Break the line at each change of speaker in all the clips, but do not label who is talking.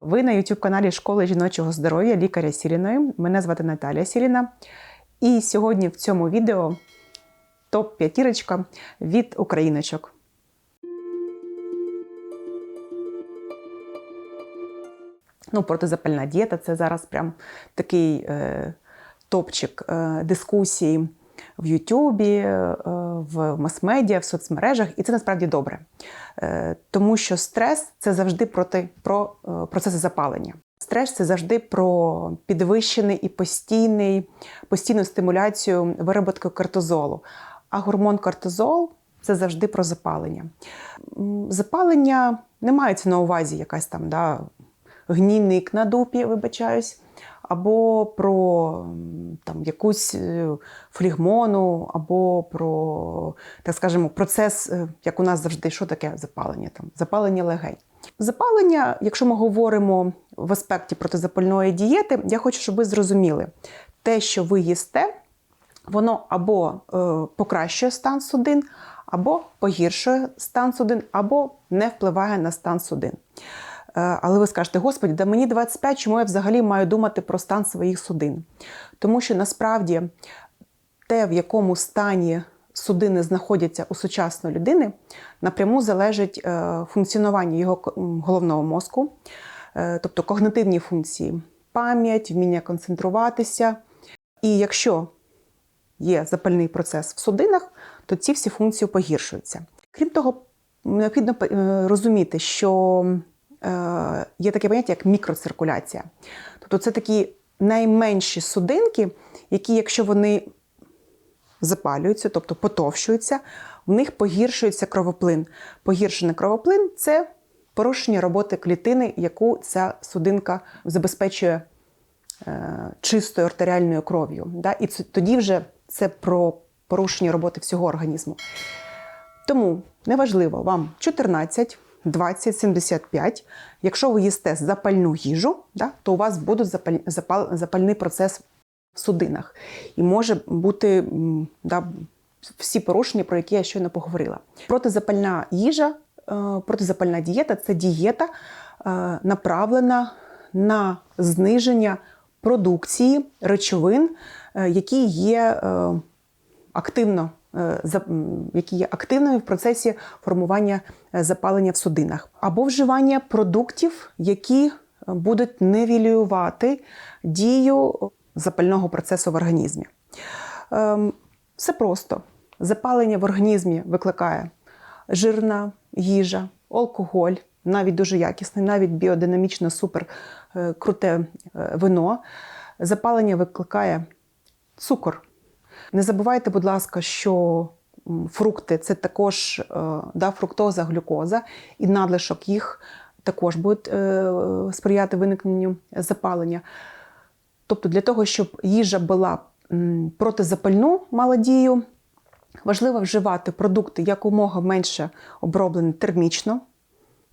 Ви на youtube каналі Школи жіночого здоров'я лікаря Сіріної. Мене звати Наталія Сіріна. І сьогодні в цьому відео топ-п'ятірочка від україночок. Ну, протизапальна дієта це зараз прям такий е, топчик е, дискусії в Ютубі, е, в мас-медіа, в соцмережах, і це насправді добре. Е, тому що стрес це завжди проти, про е, процеси запалення. Стрес це завжди про підвищений і постійний, постійну стимуляцію вироботки кортизолу. А гормон кортизол це завжди про запалення. Запалення не мається на увазі якась там да, гнійник на дупі, вибачаюсь, або про там, якусь е, флігмону, або про, так скажемо, процес, е, як у нас завжди, що таке запалення? Там, запалення легень. Запалення, якщо ми говоримо в аспекті протизапальної дієти, я хочу, щоб ви зрозуміли, те, що ви їсте, воно або е, покращує стан судин, або погіршує стан судин, або не впливає на стан судин. Е, Але ви скажете, Господи, да мені 25, чому я взагалі маю думати про стан своїх судин? Тому що насправді те, в якому стані судини знаходяться у сучасної людини, напряму залежить е, функціонування його головного мозку, е, тобто когнитивні функції, пам'ять, вміння концентруватися. І якщо є запальний процес в судинах, то ці всі функції погіршуються. Крім того, необхідно розуміти, що є таке поняття, як мікроциркуляція. Тобто це такі найменші судинки, які, якщо вони запалюються, тобто потовщуються, в них погіршується кровоплин. Погіршений кровоплин це порушення роботи клітини, яку ця судинка забезпечує е, чистою артеріальною кров'ю. І тоді вже це про порушення роботи всього організму. Тому неважливо вам 14, 20, 75. Якщо ви їсте запальну їжу, да, то у вас буде запаль, запал, запальний процес в судинах. І може бути да, всі порушення, про які я щойно поговорила. Протизапальна їжа, е, протизапальна дієта це дієта, е, направлена на зниження продукції речовин, е, які є активно, які є активними в процесі формування е, запалення в судинах, або вживання продуктів, які е, будуть невілювати дію запального процесу в організмі. Ем, Все просто. Запалення в організмі викликає жирна їжа, алкоголь, навіть дуже якісний, навіть біодинамічно супер е, круте е, вино. Запалення викликає цукор. Не забувайте, будь ласка, що фрукти це також е, да, фруктоза, глюкоза, і надлишок їх також будуть е, сприяти виникненню запалення. Тобто, для того, щоб їжа була протизапальну мала дію, важливо вживати продукти якомога менше оброблені термічно.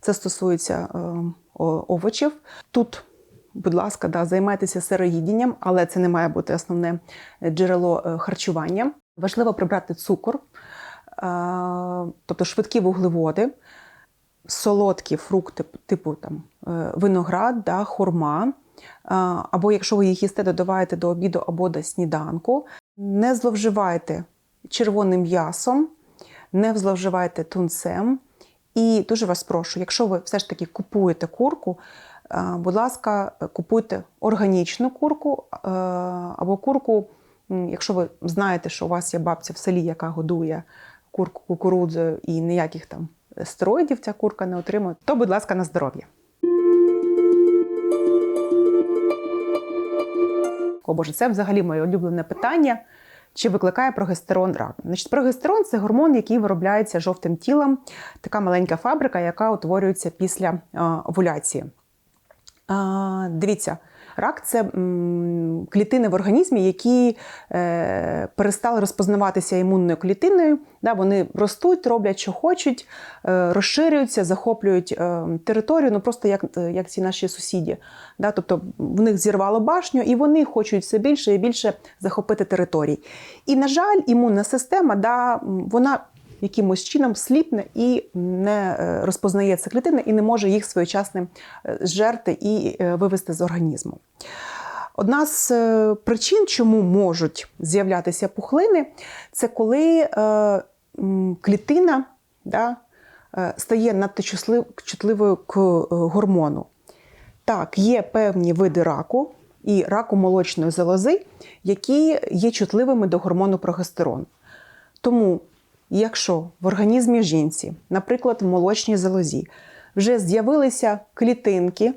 Це стосується е, овочів. Тут, будь ласка, да, займайтеся сироїдінням, але це не має бути основне джерело е, харчування. Важливо прибрати цукор, е, тобто швидкі вуглеводи, солодкі фрукти, типу там, е, виноград, да, хурма. Або якщо ви їх їсте, додаваєте до обіду або до сніданку. Не зловживайте червоним м'ясом, не зловживайте тунцем. І дуже вас прошу, якщо ви все ж таки купуєте курку, е, будь ласка, купуйте органічну курку або курку, якщо ви знаєте, що у вас є бабця в селі, яка годує курку кукурудзою і ніяких там стероїдів ця курка не отримує, то, будь ласка, на здоров'я. О Боже, це взагалі моє улюблене питання. Чи викликає прогестерон рак? Значить, прогестерон це гормон, який виробляється жовтим тілом, така маленька фабрика, яка утворюється після овуляції. А, дивіться, рак це клітини в організмі, які е, перестали розпознаватися імунною клітиною. Да, вони ростуть, роблять, що хочуть, е, розширюються, захоплюють е, територію, ну просто як, е, як ці наші сусіді. Да, тобто в них зірвало башню, і вони хочуть все більше і більше захопити територій. І, на жаль, імунна система, да, вона якимось чином сліпне і не е, розпознає клітини і не може їх своєчасно е, зжерти і е, вивести з організму. Одна з е, причин, чому можуть з'являтися пухлини, це коли е, клітина да, е, стає надто чутливою к е, гормону. Так, є певні види раку і раку молочної залози, які є чутливими до гормону прогестерон. Тому, якщо в організмі жінці, наприклад, в молочній залозі, вже з'явилися клітинки,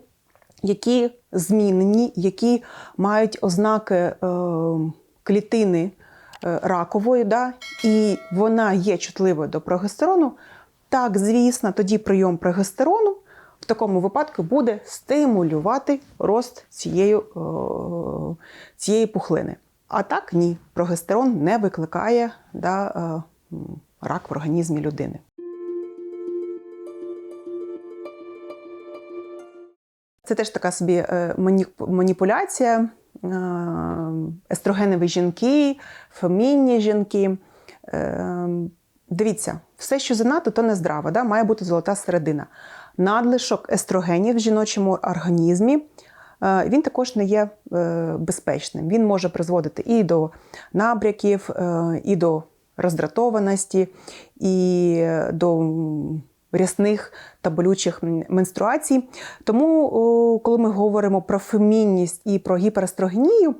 які змінені, які мають ознаки е, клітини е, ракової, да, і вона є чутливою до прогестерону, так, звісно, тоді прийом прогестерону в такому випадку буде стимулювати рост цієї, е, цієї пухлини. А так ні, прогестерон не викликає да, е, рак в організмі людини. Це теж така собі е, маніпуляція. Е, Естрогенові жінки, фемінні жінки. Е, Дивіться, все, що занадто, то не здраво, да? має бути золота середина. Надлишок естрогенів в жіночому організмі він також не є безпечним. Він може призводити і до набряків, і до роздратованості, і до рясних та болючих менструацій. Тому, коли ми говоримо про фемінність і про гіперестрогенію, е,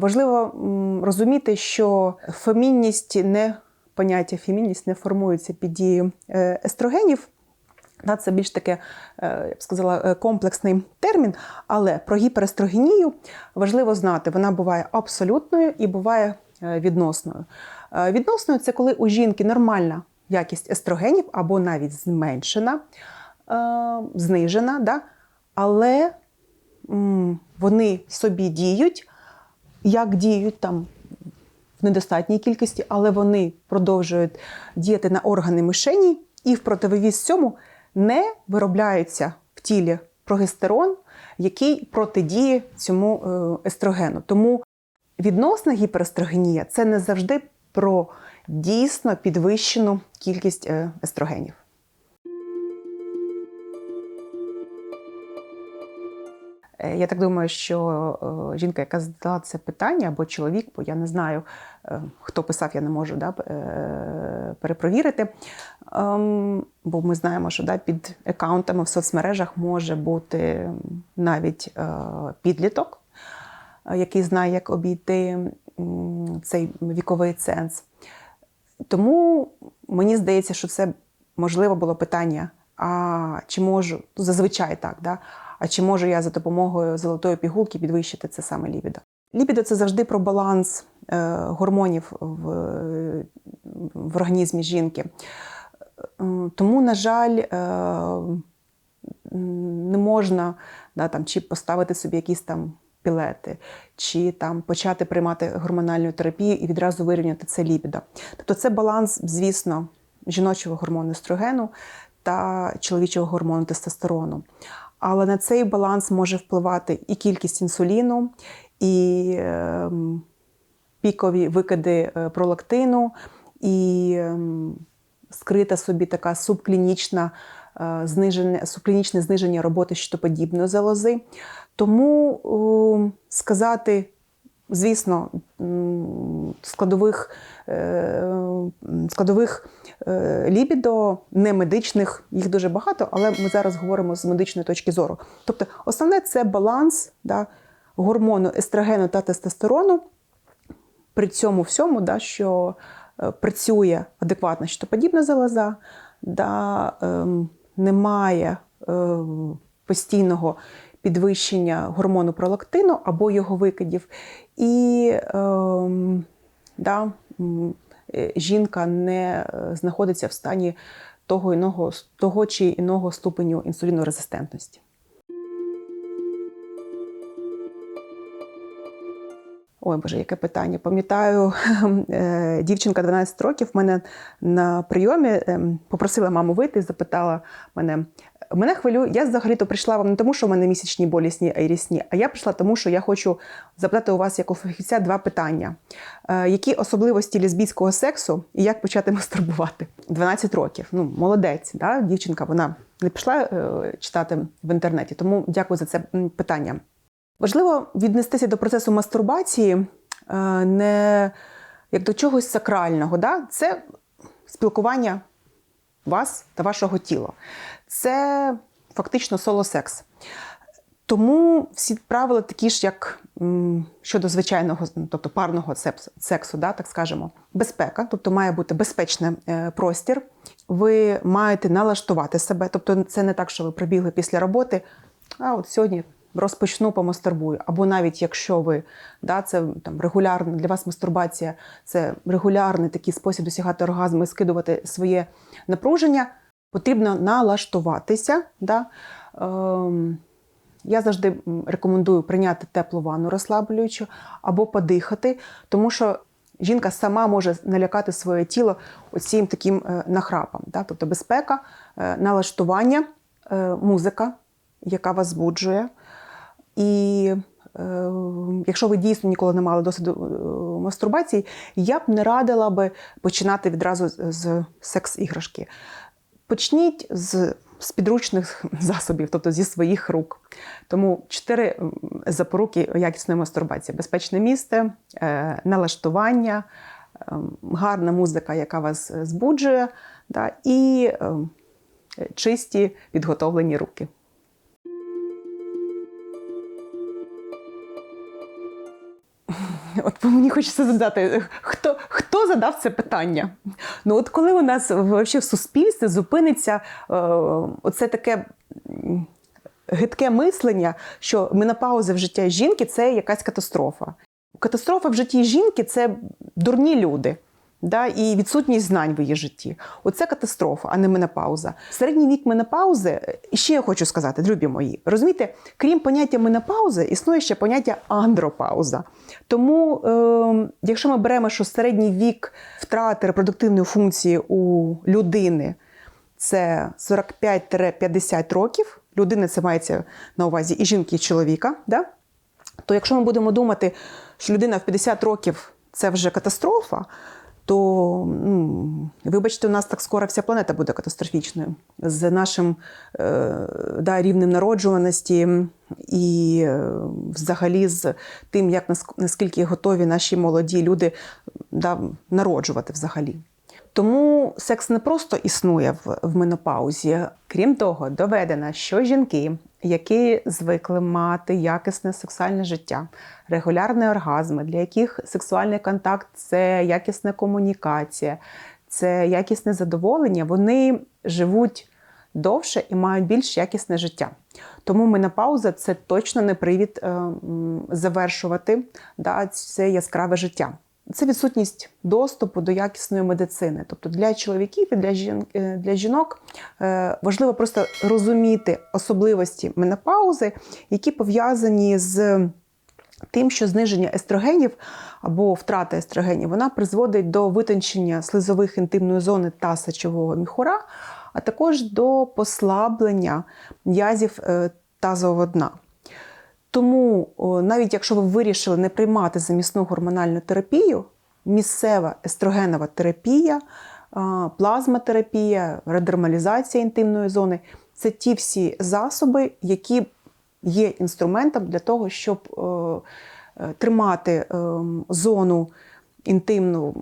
важливо розуміти, що фемінність не поняття фемінність не формується під дією е, естрогенів. Це більш таке, е, я б сказала, комплексний термін, але про гіперестрогенію важливо знати, вона буває абсолютною і буває відносною. Е, Відносною це коли у жінки нормальна якість естрогенів або навіть зменшена, е, знижена, да? але вони собі діють, як діють там в недостатній кількості, але вони продовжують діяти на органи мишені і в противовіз цьому не виробляється в тілі прогестерон, який протидіє цьому е, естрогену. Тому відносна гіперестрогенія це не завжди про дійсно підвищену кількість е, естрогенів. Е, Я так думаю, що е, жінка, яка задала це питання, або чоловік, бо я не знаю, хто писав, я не можу да, перепровірити. Ем, Бо ми знаємо, що да, під аккаунтами в соцмережах може бути навіть підліток, який знає, як обійти цей віковий ценз. Тому мені здається, що це можливо було питання: а чи можу, ну, зазвичай так, да? а чи можу я за допомогою золотої пігулки підвищити це саме лібідо? Лібідо це завжди про баланс е, гормонів в, в організмі жінки. Е, Тому, на жаль, е, не можна да, там, чи поставити собі якісь там пілети, чи там почати приймати гормональну терапію і відразу вирівняти це лібідо. Тобто це баланс, звісно, жіночого гормону естрогену та чоловічого гормону тестостерону. Але на цей баланс може впливати і кількість інсуліну, і ем, пікові викиди е, пролактину, і ем, скрита собі така субклінічна е, зниження, субклінічне зниження роботи щитоподібної залози. Тому е, сказати, звісно, складових, е, складових е, лібідо, не медичних, їх дуже багато, але ми зараз говоримо з медичної точки зору. Тобто, основне це баланс да, гормону естрогену та тестостерону при цьому всьому, да, що е, працює адекватна щитоподібна залоза, да, ем, немає е, постійного підвищення гормону пролактину або його викидів, і ем, да, е, жінка не е, знаходиться в стані того, іного, того чи іного ступеню інсулінорезистентності. Ой, Боже, яке питання. Пам'ятаю, е, дівчинка 12 років мене на прийомі ем, попросила маму вийти запитала мене: Мене хвилює, я взагалі-то прийшла вам не тому, що в мене місячні болісні, а й рісні, а я прийшла тому, що я хочу запитати у вас як у фахівця два питання. Е, які особливості лесбійського сексу і як почати мастурбувати? 12 років. Ну, молодець, да? дівчинка, вона не пішла е, читати в інтернеті, тому дякую за це питання. Важливо віднестися до процесу мастурбації е, не як до чогось сакрального. Да? Це спілкування вас та вашого тіла. Це фактично соло-секс. Тому всі правила такі ж, як щодо звичайного, тобто парного сексу, да, так скажемо, безпека, тобто має бути безпечний е, простір. Ви маєте налаштувати себе. Тобто, це не так, що ви прибігли після роботи, а от сьогодні розпочну помастурбую. Або навіть якщо ви да, це там регулярно для вас мастурбація, це регулярний такий спосіб досягати оргазму і скидувати своє напруження, потрібно налаштуватися. Да? Ем, я завжди рекомендую прийняти теплу ванну розслаблюючу або подихати, тому що жінка сама може налякати своє тіло оцім таким е, нахрапом. Да? Тобто безпека, е, налаштування, е, музика, яка вас збуджує. І е, якщо ви дійсно ніколи не мали досвіду е, мастурбації, я б не радила би починати відразу з секс-іграшки. Почніть з, з підручних засобів, тобто зі своїх рук. Тому чотири запоруки якісної мастурбації: безпечне місце, е, налаштування, е, гарна музика, яка вас е, збуджує, да, і е, чисті підготовлені руки. От мені хочеться задати, хто задав це питання? Ну, от коли у нас вообще в суспільстві зупиниться е, оце таке гидке мислення, що менопауза в житті жінки це якась катастрофа. Катастрофа в житті жінки це дурні люди. Да, і відсутність знань в її житті. Оце катастрофа, а не менопауза. Середній вік менопаузи, і ще я хочу сказати, любі мої, розумієте, крім поняття менопаузи, існує ще поняття андропауза. Тому, е, якщо ми беремо, що середній вік втрати репродуктивної функції у людини це 45-50 років, людини це мається на увазі і жінки, і чоловіка, да? то якщо ми будемо думати, що людина в 50 років це вже катастрофа, то, ну, вибачте, у нас так скоро вся планета буде катастрофічною з нашим е, да, рівнем народжуваності і е, взагалі з тим, як нас- наскільки готові наші молоді люди да, народжувати взагалі. Тому секс не просто існує в, в менопаузі. Крім того, доведено, що жінки, які звикли мати якісне сексуальне життя, регулярні оргазми, для яких сексуальний контакт це якісна комунікація, це якісне задоволення, вони живуть довше і мають більш якісне життя. Тому менопауза це точно не привід е, завершувати да, це яскраве життя. Це відсутність доступу до якісної медицини. Тобто для чоловіків і для, жін, е, для жінок е, важливо просто розуміти особливості менопаузи, які пов'язані з тим, що зниження естрогенів або втрата естрогенів вона призводить до витончення слизових інтимної зони та сечового міхура, а також до послаблення м'язів е, тазового дна. Тому навіть якщо ви вирішили не приймати замісну гормональну терапію, місцева естрогенова терапія, а, плазмотерапія, редермалізація інтимної зони це ті всі засоби, які є інструментом для того, щоб е, тримати е, зону інтимну,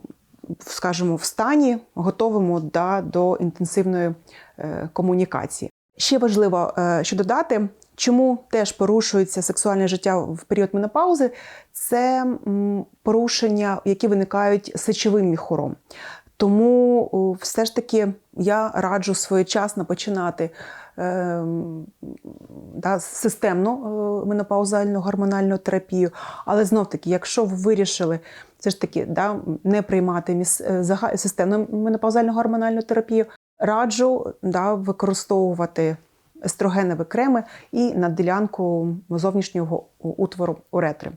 скажімо, в стані, готовому до інтенсивної е, комунікації. Ще важливо е, що додати, чому теж порушується сексуальне життя в період менопаузи, це порушення, які виникають сечовим міхуром. Тому все ж таки я раджу своєчасно починати е, да, системну е, менопаузальну гормональну терапію. Але знов таки, якщо ви вирішили все ж таки да, не приймати міс, е, системну менопаузальну гормональну терапію, раджу да, використовувати естрогенові креми і на ділянку зовнішнього утвору уретри.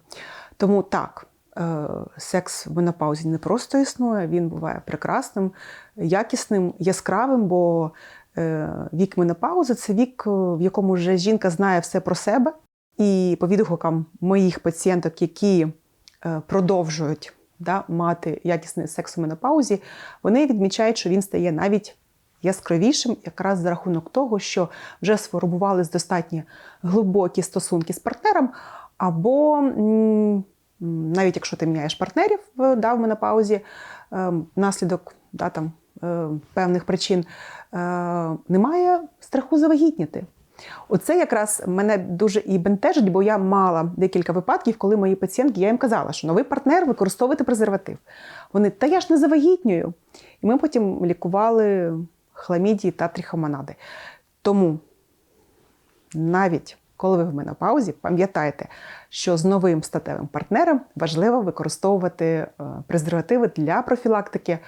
Тому так, е, секс в менопаузі не просто існує, він буває прекрасним, якісним, яскравим, бо е, вік менопаузи це вік, е, в якому вже жінка знає все про себе. І по відгукам моїх пацієнток, які продовжують да, мати якісний секс у менопаузі, вони відмічають, що він стає навіть яскравішим, якраз за рахунок того, що вже сформувались достатньо глибокі стосунки з партнером, або навіть якщо ти міняєш партнерів в, да, в менопаузі, е, внаслідок да, там, е, певних причин, е, немає страху завагітніти. Оце якраз мене дуже і бентежить, бо я мала декілька випадків, коли мої пацієнтки, я їм казала, що новий партнер використовуйте презерватив. Вони, та я ж не завагітнюю. І ми потім лікували хламідії та трихомонади. Тому навіть коли ви в менопаузі, пам'ятайте, що з новим статевим партнером важливо використовувати е, презервативи для профілактики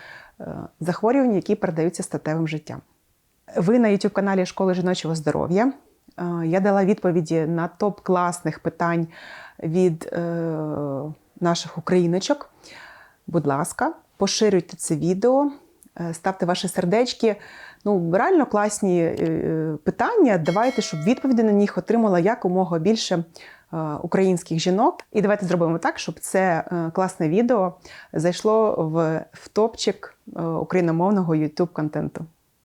е, захворювань, які передаються статевим життям. Ви на youtube каналі Школи жіночого здоров'я. Е, Я дала відповіді на топ класних питань від наших україночок. Будь ласка, поширюйте це відео, ставте ваші сердечки. Ну, реально класні е, е, питання. Давайте, щоб відповіді на них отримала якомога більше е, українських жінок. І давайте зробимо так, щоб це е, класне відео зайшло в, в топчик е, україномовного youtube контенту.